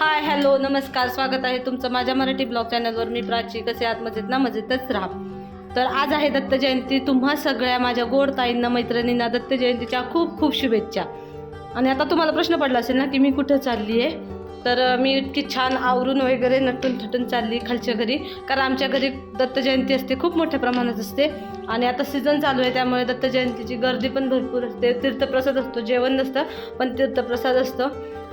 Hi hello नमस्कार स्वागत आहे तुमचं माझ्या मराठी ब्लॉग चॅनलवर मी प्राची कसे आत मजेत ना? मजेतच राहा. तर आज आहे दत्त जयंती. तुम्हा सगळ्या माझ्या गोड ताईंना मैत्रिणींना दत्त जयंतीच्या खूप खूप शुभेच्छा. आणि आता तुम्हाला प्रश्न पडला असेल ना की मी कुठं चालली आहे? तर मी इतकी छान आवरून वगैरे नटून थटून चालली खालच्या घरी. कारण आमच्या घरी दत्त जयंती असते खूप मोठ्या प्रमाणात असते. आणि आता सीझन चालू आहे त्यामुळे दत्त जयंतीची गर्दी पण भरपूर असते. तीर्थप्रसाद असतो जेवण नसतं पण तीर्थप्रसाद असतं.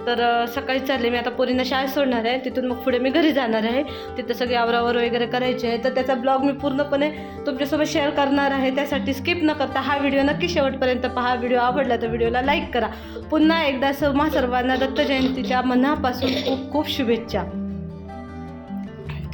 तर सकाळी चालले. मी आता पोरींना शाळेत सोडणार आहे. तिथून मग पुढे मी घरी जाणार आहे. तिथं सगळे आवरावर वगैरे करायचे आहे तर त्याचा ब्लॉग मी पूर्णपणे तुमच्यासोबत शेअर करणार आहे. त्यासाठी स्किप न करता हा व्हिडिओ नक्की शेवटपर्यंत पहा. व्हिडिओ आवडला तर व्हिडिओला लाईक करा. पुन्हा एकदा सर्व सर्वांना दत्त जयंतीच्या मनापासून खूप खूप शुभेच्छा.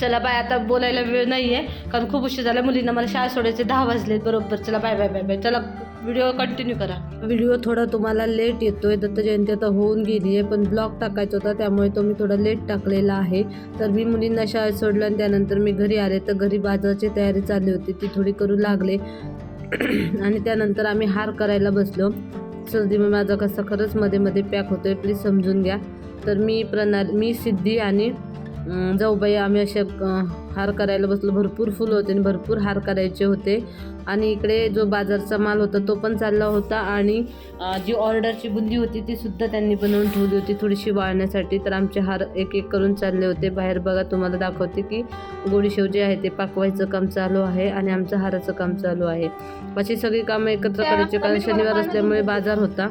चला बाय. आता बोलायला वेळ नाही आहे कारण खूप उशीर झाला. मुलींना मला शाळा सोडायचे दहा वाजलेत. बरोबर. चला बाय बाय बाय बाय. चला. व्हिडिओ कंटिन्यू करा. व्हिडिओ थोडा तुम्हाला लेट येतोय दत्त जयंती आता होऊन गेली आहे पण ब्लॉग टाकायचा होता त्यामुळे तो मी थोडा लेट टाकलेला आहे. तर मी मुलींना शाळेत सोडलं आणि त्यानंतर मी घरी आले तर घरी बाजाराची तयारी चालली होती ती थोडी करू लागले. आणि त्यानंतर आम्ही हार करायला बसलो. सर्दी मग माझा कसा खरंच मध्ये मध्ये पॅक होतोय प्लीज समजून घ्या. तर मी प्रणाली मी सिद्धी आणि जाऊबाई आम्ही असे हार करायला बसलो. भरपूर फुलं होते आणि भरपूर हार करायचे होते. आणि इकडे जो बाजारचा माल होता तो पण चालला होता. आणि जी ऑर्डरची बुंदी होती ती सुद्धा त्यांनी बनवून ठेवली होती थोडीशी वाळण्यासाठी. तर आमचे हार एक एक करून चालले होते. बाहेर बघा तुम्हाला दाखवते की गोडीशेव जे आहे ते पाकवायचं काम चालू आहे आणि आमचं हाराचं काम चालू आहे. अशी सगळी कामं एकत्र करायची. कारण शनिवार असल्यामुळे बाजार होता.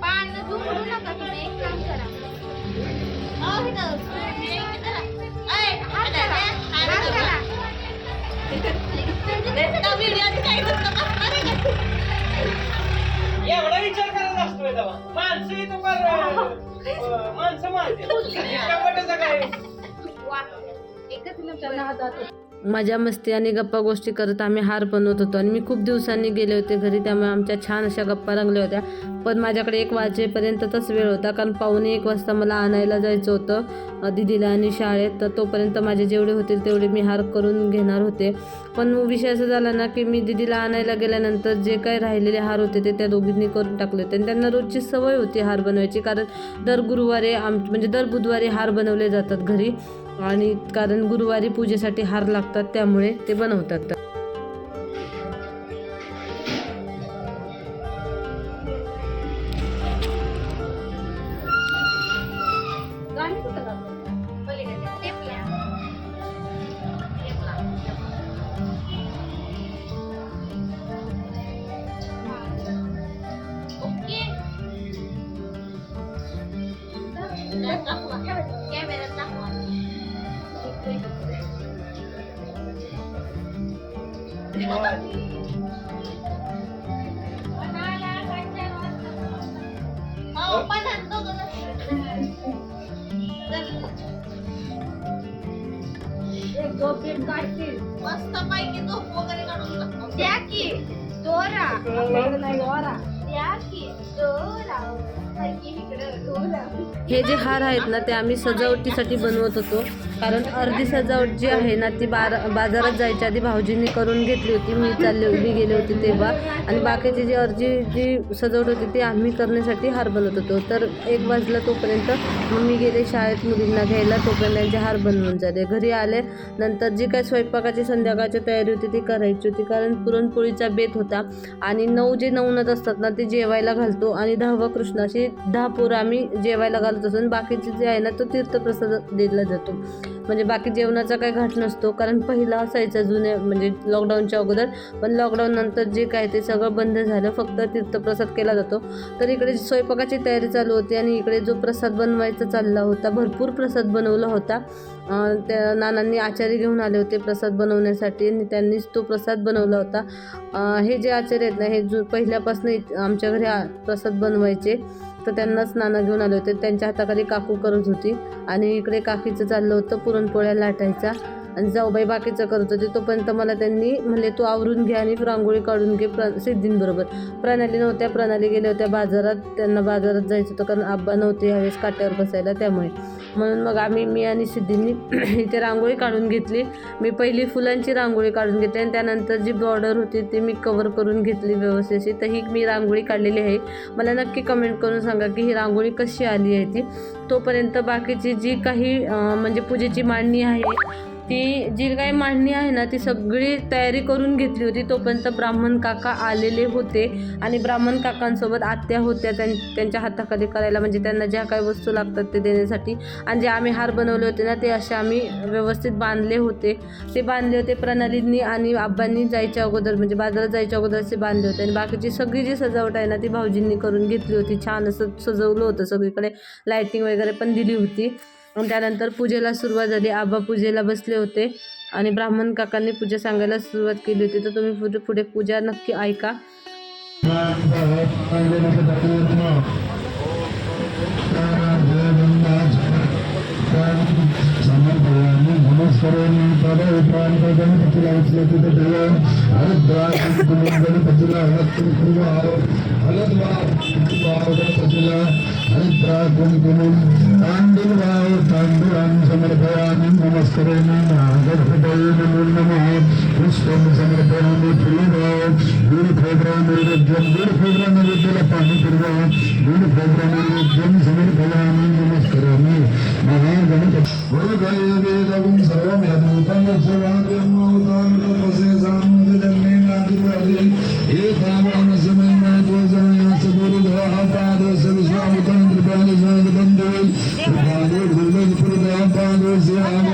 पान दुखवू नका तुम्ही एक काम करा. करतो? एवढा विचार करायला असतोय तेव्हा. माणसं इथं फार अं, माणसं मारते काय. एकच नंबर. मजा मस्ती आणि गप्पा गोष्टी करत आम्ही हार बनवत होतो आणि मी खूप दिवसांनी गेले होते घरी त्यामुळे आमच्या छान अशा गप्पा रंगल्या होत्या. पण माझ्याकडे एक वाजेपर्यंतच वेळ होता कारण पावणे एक वाजता मला आणायला जायचं होतं दिदीला दीदीला आणि शाळेत. तर तोपर्यंत माझे जेवढे होतील तेवढे मी हार करून घेणार होते. पण विषय असा झाला ना की मी दीदीला आणायला गेल्यानंतर जे काही राहिलेले हार होते ते त्या दोघींनी करून टाकले होते. आणि त्यांना रोजची सवय होती हार बनवायची कारण दर गुरुवारी आम म्हणजे दर बुधवारी हार बनवले जातात घरी. आणि कारण गुरुवारी पूजेसाठी हार लागतात त्यामुळे ते बनवतात. दाखवा. कॅमेऱ्यात दाखवा. हो, पण आणतो गं. मस्त पैकी झोप वगैरे काढून टाकतो. द्या की दोरा द्या की दोरा पैकी इकडं दोरा हे जे हार आहेत ना ते आम्ही सजावटीसाठी बनवत होतो. कारण अर्धी सजावट जी आहे ना ती बार बाजारात जायच्या आधी भाऊजींनी करून घेतली होती. मी चालले मी गेले होते तेव्हा. आणि बाकीची जी अर्धी जी सजावट होती ती आम्ही करण्यासाठी हार बनवत होतो. तर एक वाजला तोपर्यंत मम्मी मी गेले शाळेत मुलींना घ्यायला. तोपर्यंत त्यांचे हार बनवून झाले. घरी आले. नंतर जी काही स्वयंपाकाची संध्याकाळची तयारी होती ती करायची होती. कारण पुरणपोळीचा बेत होता. आणि नऊ जे नवनत असतात ना ते जेवायला घालतो. आणि दहावा कृष्णाशी दहा पोरं आम्ही जेवायला घालत असतो आणि बाकीचे जे आहे ना तो तीर्थप्रसाद दिला जातो. म्हणजे बाकी जेवणाचा काही घाट नसतो कारण पहिला असायचा जुन्या म्हणजे लॉकडाऊनच्या अगोदर. पण लॉकडाऊन नंतर जे काय ते सगळं बंद झालं फक्त तीर्थप्रसाद केला जातो. तर इकडे स्वयंपाकाची तयारी चालू होती आणि इकडे जो प्रसाद बनवायचा चालला होता भरपूर प्रसाद बनवला होता. त्या नानांनी आचार्य घेऊन आले होते प्रसाद बनवण्यासाठी आणि त्यांनीच तो प्रसाद बनवला होता. हे जे आचार्य आहेत ना हे जो पहिल्यापासून आमच्या घरी प्रसाद बनवायचे. तर त्यांनाच नाना घेऊन आले होते. त्यांच्या हाताखाली काकू करत होती. आणि इकडे काकीचं चाललं होतं पुरणपोळ्या लाटायचा. आणि जाऊबाई बाकीचं करत होते. तोपर्यंत मला त्यांनी म्हणले तू आवरून घे आणि रांगोळी काढून घे प्र सिद्धींबरोबर. प्रणाली नव्हत्या. प्रणाली गेल्या होत्या बाजारात. त्यांना बाजारात जायचं होतं कारण आब्बा नव्हते ह्यावेळेस काट्यावर बसायला त्यामुळे. म्हणून मग आम्ही मी आणि सिद्धींनी इथे रांगोळी काढून घेतली. मी पहिली फुलांची रांगोळी काढून घेतली आणि त्यानंतर जी बॉर्डर होती ती मी कवर करून घेतली व्यवस्थित. तर ही मी रांगोळी काढलेली आहे. मला नक्की कमेंट करून सांगा की ही रांगोळी कशी आली आहे ती. तोपर्यंत बाकीची जी काही म्हणजे पूजेची मांडणी आहे ती जी काही मांडणी आहे ना ती सगळी तयारी करून घेतली होती. तोपर्यंत ब्राह्मण काका आलेले होते आणि ब्राह्मण काकांसोबत आत्या होत्या त्यां त्यांच्या हाताखाली करायला. म्हणजे त्यांना ज्या काही वस्तू लागतात ते देण्यासाठी. आणि जे आम्ही हार बनवले होते ना ते असे आम्ही व्यवस्थित बांधले होते. ते बांधले होते प्रणालींनी आणि आब्बांनी जायच्या अगोदर म्हणजे बाजारात जायच्या अगोदर असे बांधले होते. आणि बाकीची सगळी जी सजावट आहे ना ती भाऊजींनी करून घेतली होती. छान असं सजवलं होतं सगळीकडे. लायटिंग वगैरे पण दिली होती. त्यानंतर पूजेला सुरुवात झाली. आबा पूजेला बसले होते आणि ब्राह्मण काकांनी पूजा सांगायला सुरुवात केली होती. तर तुम्ही पुढे पुढे पूजा नक्की ऐका. समर्पयामि नमस्करोमि पदोपान्तगणपतिला उचलति देव हरिद्रागणपतिला हरत्तुं कुर्वा हलद्वा गणपतिला हरिद्रा कुंकुमं ताण्डुलवाव ताण्डुलां समर्पयामि नमस्करोमि गणपतये नमो नमः पुष्पं समर्पयामि नैवेद्यं नैवेद्याला पाणी नैवेद्यं समर्पयामि महागणपती وَلَقَيْبِ لَكُمْ سَوَمْ يَدُوتَ مُسْرَاتِ اللّٰهُ تَعْلَى فَسِيزَ عَمْدِ دَمِّنْ عَدِ الْوَعْدِ اِقَامَ عَنَسِمَنْ مَعْتُوزَ يَنْسِبُرُ الْحَافَ عَدَسِ الْسَعْمُ تَنْدِرْ بَعْلِ زَيْدِ بَنْدِوِلْ وَبَعْلِ الْغُلَّةِ فُرْدَ عَبْعَدُ زِعَمَ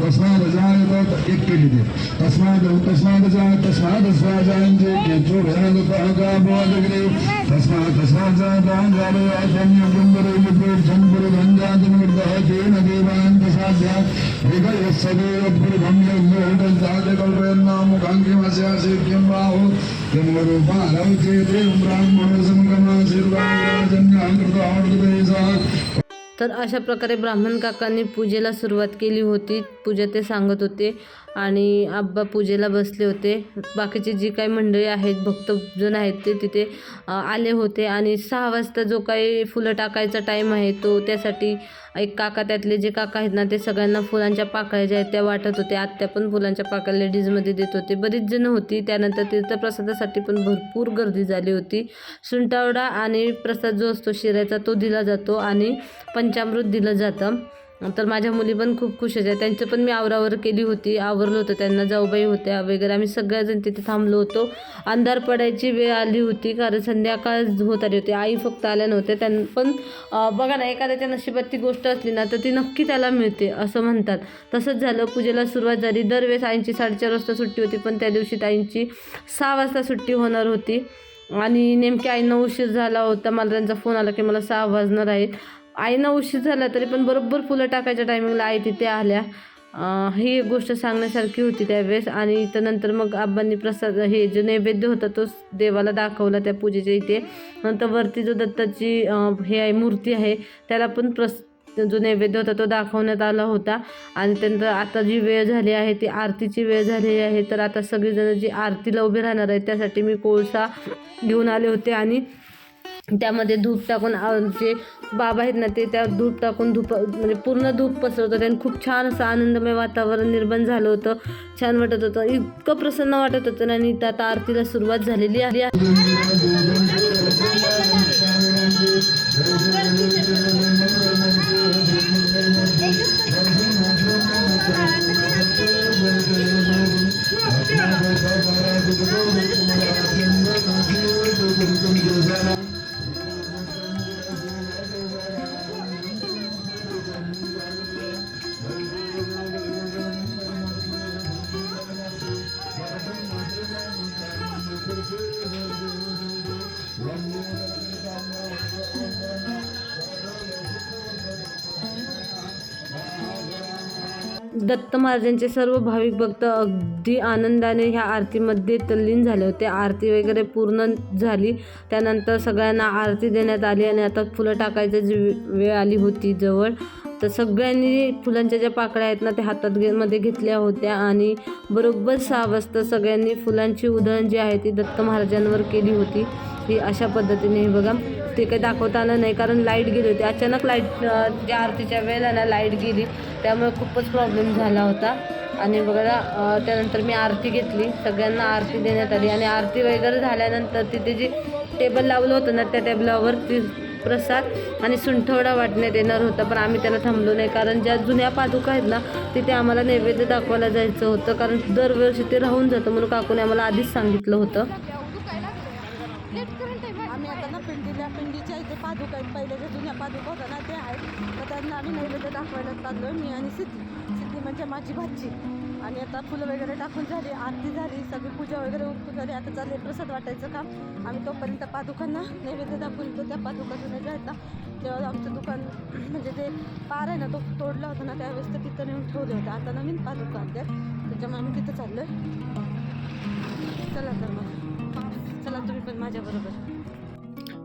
तस्माद तस्माद जायत एक केली ते तस्माद तस्माद जाय तस्माद स्वाजायन्ते केचो भयान पहका बोधग्रे तस्माद तस्माद जायतां जाले आचन्य गुंबरे युपे चंबरे धन्यात निर्दह तेन देवान् प्रसाद्या विगयस्सदेव पुरुषं यज्ञोदं जाते कल्पयन्नाम काङ्किमस्यासि किं बाहो। किं रूपालौ चेते ब्राह्मण समगमाशीर्वादजन्याकृतामृतदेशः तर अशा प्रकारे ब्राह्मण काकांनी पूजेला सुरुवात केली होती. पूजा ते सांगत होते. आणि आब्बा पूजेला बसले होते. बाकीचे जी काही मंडळी आहेत भक्तजण आहेत ते तिथे आले होते. आणि सहा वाजता जो काही फुलं टाकायचा टाईम आहे तो त्यासाठी एक काका त्यातले जे काका आहेत ना ते सगळ्यांना फुलांच्या पाकळ्या ज्या आहेत त्या वाटत होते आत्या पण फुलांच्या पाकळ्या लेडीजमध्ये देत होते. बरीच जण होती. त्यानंतर तीर्थप्रसादासाठी पण भरपूर गर्दी झाली होती. सुंटावडा आणि प्रसाद जो असतो शिऱ्याचा तो दिला जातो आणि पंचामृत दिलं जातं. तर माझ्या मुली पण खूप खुश होत्या त्यांचं पण मी आवरावर केली होती. आवरलं होतं त्यांना. जाऊबाई होत्या वगैरे. आम्ही सगळ्याजण तिथे थांबलो होतो. अंधार पडायची वेळ आली होती कारण संध्याकाळ होत आली होती. आई फक्त आल्या नव्हत्या. त्यां पण बघा ना एखाद्याच्या नशिबात ती गोष्ट असली ना तर ती नक्की त्याला मिळते असं म्हणतात. तसंच झालं. पूजेला सुरुवात झाली. दरवेळेस आईंची साडेचार वाजता सुट्टी होती पण त्या दिवशी ताईंची सहा वाजता सुट्टी होणार होती. आणि नेमक्या आईंना उशीर झाला होता. मला त्यांचा फोन आला की मला सहा वाजणार आहेत. आईनं उशीर झाला तरी पण बरोबर फुलं टाकायच्या टायमिंगला आई तिथे आल्या. ही एक गोष्ट सांगण्यासारखी होती त्यावेळेस आणि त्यानंतर मग आबांनी प्रसाद हे जो नैवेद्य होता तो देवाला दाखवला त्या पूजेच्या इथे. नंतर वरती जो दत्ताची हे आहे मूर्ती आहे त्याला पण प्रस जो नैवेद्य होता तो दाखवण्यात आला होता. आणि त्यानंतर आता जी वेळ झाली आहे ती आरतीची वेळ झालेली आहे तर आता सगळेजण जी आरतीला उभे राहणार आहेत त्यासाठी मी कोळसा घेऊन आले होते आणि त्यामध्ये धूप टाकून जे बाबा आहेत ना ते त्या धूप टाकून धूप म्हणजे पूर्ण धूप पसरवतात. आणि खूप छान असं आनंदमय वातावरण निर्माण झालं होतं. छान वाटत होतं. इतकं प्रसन्न वाटत होतं. आणि त्या आता आरतीला सुरुवात झालेली आहे. दत्त महाराजांचे सर्व भाविक भक्त अगदी आनंदाने ह्या आरतीमध्ये तल्लीन झाले होते. आरती वगैरे पूर्ण झाली. त्यानंतर सगळ्यांना आरती देण्यात आली आणि आता फुलं टाकायची जी वेळ आली होती जवळ तर सगळ्यांनी फुलांच्या ज्या पाकळ्या आहेत ना त्या हातात घे मध्ये घेतल्या होत्या आणि बरोबर सहा वाजता सगळ्यांनी फुलांची उधळण जी आहे ती दत्त महाराजांवर केली होती. ही अशा पद्धतीने हे बघा. ते काही दाखवता आलं नाही कारण लाइट गेली होती. अचानक लाइट ज्या आरतीच्या वेळेला ना लाइट गेली. त्यामुळे खूपच प्रॉब्लेम झाला होता. आणि बघा त्यानंतर मी आरती घेतली. सगळ्यांना आरती देण्यात आली. आणि आरती वगैरे झाल्यानंतर तिथे जे टेबल लावलं होतं ना त्या टेबलावर ती प्रसाद आणि सुंठवडा वाटण्यात येणार होता. पण आम्ही त्याला थांबलो नाही. कारण ज्या जुन्या पादुका आहेत ना तिथे आम्हाला नैवेद्य दाखवायला जायचं होतं. कारण दरवर्षी ते राहून जातं म्हणून काकूने आम्हाला आधीच सांगितलं होतं. पिंडीला पिंडीच्या इथे पादुका आहेत. पहिले जे जुन्या पादुका होत्या ना ते आहेत. तर त्यांना आम्ही नैवेद्य दाखवायला चाललो मी आणि सिद्धी. सिद्धी म्हणजे माझी भाजी आणि आता फुलं वगैरे टाकून झाली आरती झाली सगळी पूजा वगैरे उरकून झाली आता चालले प्रसाद वाटायचं काम. आम्ही तोपर्यंत पादुकांना नैवेद्य दाखवून येतो त्या पादुका जुन्या ज्या आहेत ना तेव्हा आमचं दुकान म्हणजे ते पार आहे ना तो तोडला होता ना त्यावेळेस तर तिथं नेऊन ठेवले होते. आता नवीन पादुका आणल्या त्याच्यामुळे आम्ही तिथं चाललो आहे चला तर मग. चला तुम्ही पण माझ्याबरोबर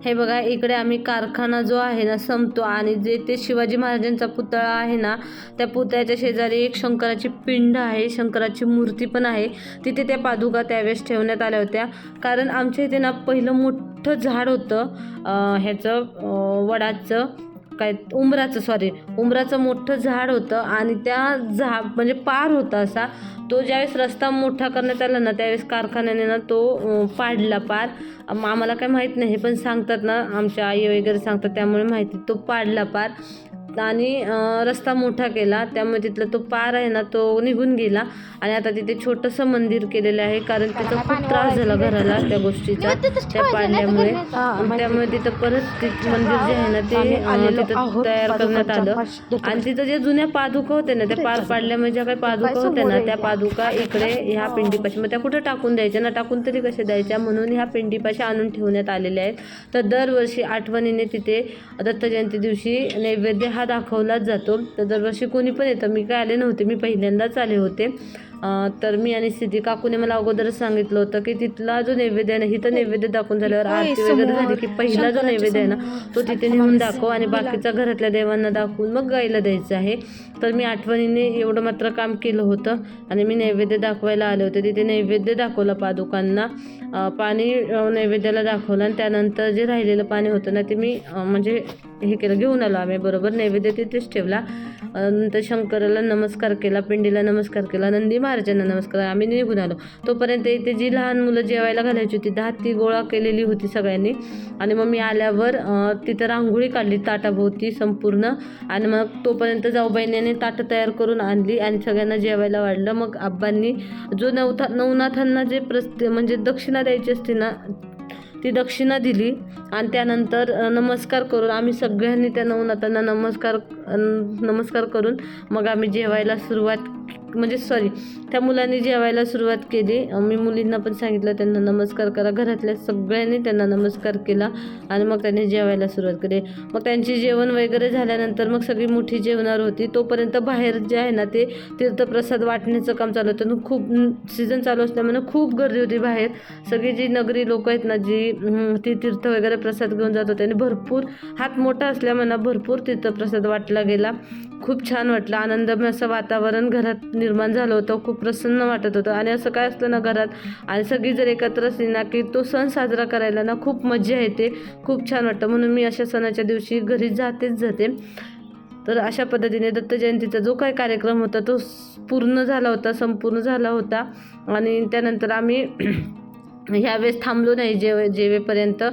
हे बघा इकडे आम्ही कारखाना जो आहे ना संपतो. आणि जे ते शिवाजी महाराजांचा पुतळा आहे ना त्या पुतळ्याच्या शेजारी एक शंकराची पिंड आहे शंकराची मूर्ती पण आहे. तिथे त्या पादुका त्यावेळेस ठेवण्यात आल्या होत्या. कारण आमच्या इथे ना पहिलं मोठं झाड होतं ह्याचं वडाचं काय उंबराचं सॉरी उंबराचं मोठं झाड होतं आणि त्या झा म्हणजे पार होता असा. तो ज्यावेळेस रस्ता मोठा करण्यात आला ना त्यावेळेस कारखान्याने ना तो पाडला पार. आम्हाला काय माहीत नाही पण सांगतात ना आमच्या आई वगैरे सांगतात त्यामुळे माहिती तो पाडला पार. आणि रस्ता मोठा केला. त्यामुळे तिथला तो पार आहे ना तो निघून गेला. आणि आता तिथे छोटंसं मंदिर केलेलं आहे कारण त्याचा खूप त्रास झाला घराला त्या गोष्टीचा त्या पाडल्यामुळे त्यामुळे तिथं परत मंदिर जे आहे ना ते तिथं तयार करण्यात आलं. आणि तिथं जे जुन्या पादुका होत्या ना त्या पार पाडल्यामुळे ज्या काही पादुका होत्या ना त्या पादुका इकडे ह्या पिंडीपाशी मग त्या कुठं टाकून द्यायच्या ना टाकून तरी कशा द्यायच्या? म्हणून ह्या पिंडीपाशी आणून ठेवण्यात आलेल्या आहेत. तर दरवर्षी आठवणीने तिथे दत्त जयंती दिवशी नैवेद्य हा दाखवलाच जातो. तर दरवर्षी कोणी पण येतं मी काय आले नव्हते मी पहिल्यांदाच आले होते. तर मी आणि सिद्धी काकूने मला अगोदरच सांगितलं होतं की तिथला जो नैवेद्य आहे ना इथं नैवेद्य दाखवून झाल्यावर आरती वगैरे झाली की पहिला जो नैवेद्य आहे ना तो तिथे नेऊन दाखव आणि बाकीचा घरातल्या देवांना दाखवून मग गायला द्यायचं आहे. तर मी आठवणीने एवढं मात्र काम केलं होतं आणि मी नैवेद्य दाखवायला आले होते. तिथे नैवेद्य दाखवलं पादुकांना. पाणी नैवेद्याला दाखवलं आणि त्यानंतर जे राहिलेलं पाणी होतं ना ते मी म्हणजे हे केलं घेऊन आलो आम्ही. बरोबर नैवेद्य तिथेच ठेवला. नंतर शंकराला नमस्कार केला पिंडीला नमस्कार केला नंदी महाराजांना नमस्कार आम्ही निघून आलो. तोपर्यंत इथे जी लहान मुलं जेवायला घालायची होती दहा ती गोळा केलेली होती सगळ्यांनी. आणि मग मी आल्यावर तिथं रांगोळी काढली ताटाभोवती संपूर्ण. आणि मग तोपर्यंत जाऊबाईने ताटं तयार करून आणली आणि सगळ्यांना जेवायला वाढलं. मग आब्बांनी जो नवथा नवनाथांना जे प्रस्त म्हणजे दक्षिणा द्यायची असते ना ती दक्षिणा दिली. आणि त्यानंतर नमस्कार करून आम्ही सगळ्यांनी त्या नवनाथांना नमस्कार नमस्कार करून मग आम्ही जेवायला सुरुवात म्हणजे सॉरी त्या मुलांनी जेवायला सुरुवात केली. मी मुलींना पण सांगितलं त्यांना नमस्कार करा. घरातल्या सगळ्यांनी त्यांना नमस्कार केला आणि मग त्यांनी जेवायला सुरुवात केली. मग त्यांची जेवण वगैरे झाल्यानंतर मग सगळी मोठी जेवणार होती. तोपर्यंत बाहेर जे आहे ना ते तीर्थप्रसाद वाटण्याचं काम चालू होतं. खूप सीझन चालू असल्यामुळे खूप गर्दी होती बाहेर. सगळी जी नगरी लोक आहेत ना जी ती तीर्थ वगैरे प्रसाद घेऊन जात होते. आणि भरपूर हात मोठा असल्यामुळे भरपूर तीर्थप्रसाद वाटला गेला. खूप छान वाटलं. आनंदमय असं वातावरण घरात निर्माण झालं होतं खूप प्रसन्न वाटत होतं. आणि असं काय असतं ना घरात? आणि सगळी जर एकत्र असली ना की तो सण साजरा करायला ना खूप मजा येते खूप छान वाटतं. म्हणून मी अशा सणाच्या दिवशी घरी जातेच जाते. तर अशा पद्धतीने दत्त जयंतीचा जो काही कार्यक्रम होता तो पूर्ण झाला होता संपूर्ण झाला होता. आणि त्यानंतर आम्ही ह्यावेळेस थांबलो नाही जेव जेवेपर्यंत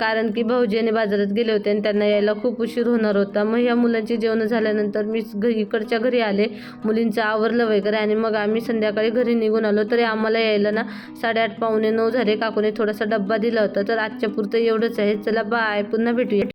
कारण की भाऊजी आणि बाजारात गेले होते आणि त्यांना यायला खूप उशीर होणार होता. मग ह्या मुलांची जेवणं झाल्यानंतर मी घरी इकडच्या घरी आले. मुलींचं आवरलं वगैरे आणि मग आम्ही संध्याकाळी घरी निघून आलो. तरी आम्हाला यायला ना साडेआठ पावणे नऊ झाले. काकूने थोडासा डब्बा दिला होता. तर आजच्या पुरतं एवढंच आहे. चला बाय. पुन्हा भेटूया.